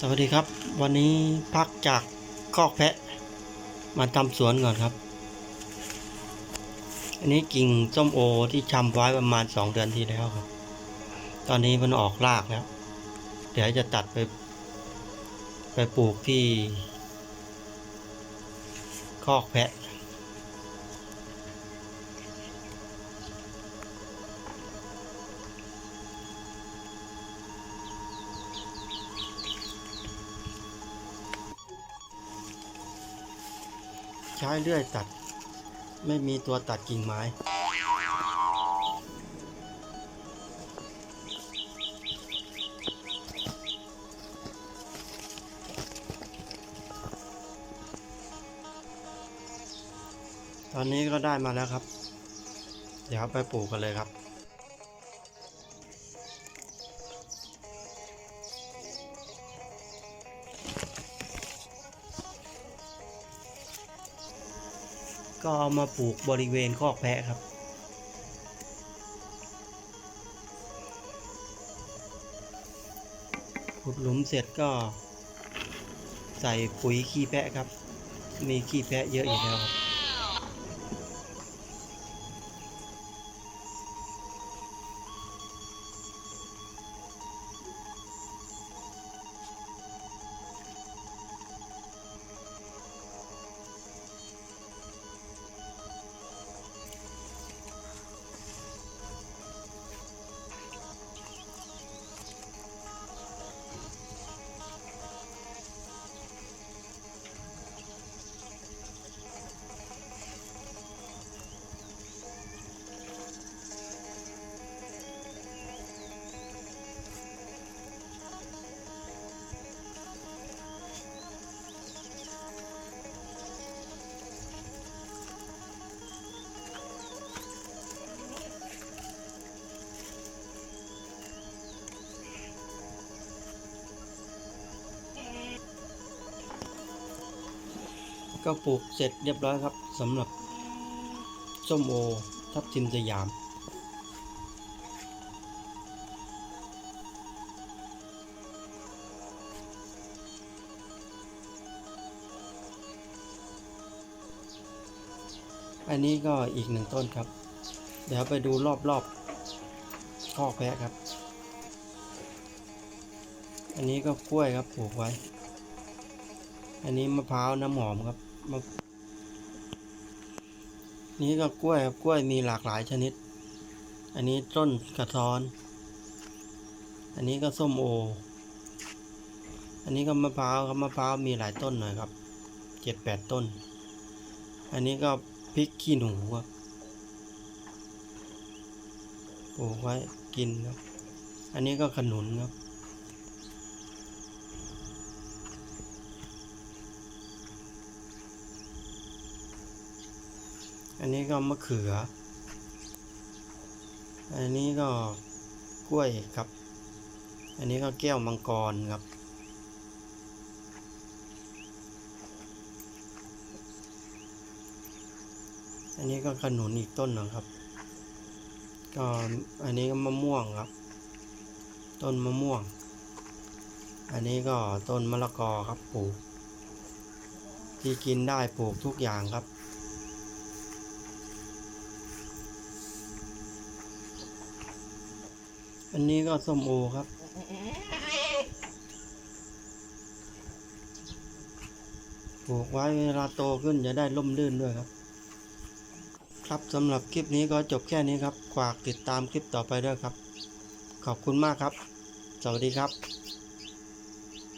สวัสดีครับ วันนี้พักจากคอกแพะ มาทำสวนก่อนครับ อันนี้กิ่งส้มโอที่ชำไว้ประมาณสองเดือนที่แล้วครับ ตอนนี้มันออกรากแล้ว เดี๋ยวจะตัดไป ไปปลูกที่คอกแพะ ใช้เลื่อยตัด ไม่มีตัวตัดกิ่งไม้ ตอนนี้ก็ได้มาแล้วครับ เดี๋ยวไปปลูกกันเลยครับ ก็เอามาปลูกบริเวณคอกแพะครับ ขุดหลุมเสร็จก็ ใส่ปุ๋ยขี้แพะครับ มีขี้แพะเยอะอยู่แล้วครับ ก็ปลูกเสร็จเรียบร้อยครับสำหรับส้มโอทับทิมสยาม อันนี้ก็อีกหนึ่งต้นครับ เดี๋ยวไปดูรอบๆข้อแพะครับ อันนี้ก็กล้วยครับปลูกไว้ อันนี้มะพร้าวน้ำหอมครับ นี้ก็กล้วยครับกล้วยมีหลากหลายชนิด อันนี้ต้นกระท้อน อันนี้ก็ส้มโอ อันนี้ก็มะพร้าวครับมะพร้าวมีหลายต้นหน่อยครับเจ็ดแปดต้น อันนี้ก็พริกขี้หนูครับปลูกไว้กินครับ อันนี้ก็ขนุนครับ อันนี้ก็มะเขือ อันนี้ก็กล้วยครับ อันนี้ก็แก้วมังกรครับ อันนี้ก็ขนุนอีกต้นหนึ่งครับ ก็อันนี้ก็มะม่วงครับ ต้นมะม่วง อันนี้ก็ต้นมะละกอครับปลูกที่กินได้ปลูกทุกอย่างครับ อันนี้ก็ส้มโอครับปลูกไว้เวลาโตขึ้นจะได้ล่มลื่นด้วยครับ ครับสำหรับคลิปนี้ก็จบแค่นี้ครับฝากติดตามคลิปต่อไปด้วยครับ ขอบคุณมากครับ สวัสดีครับ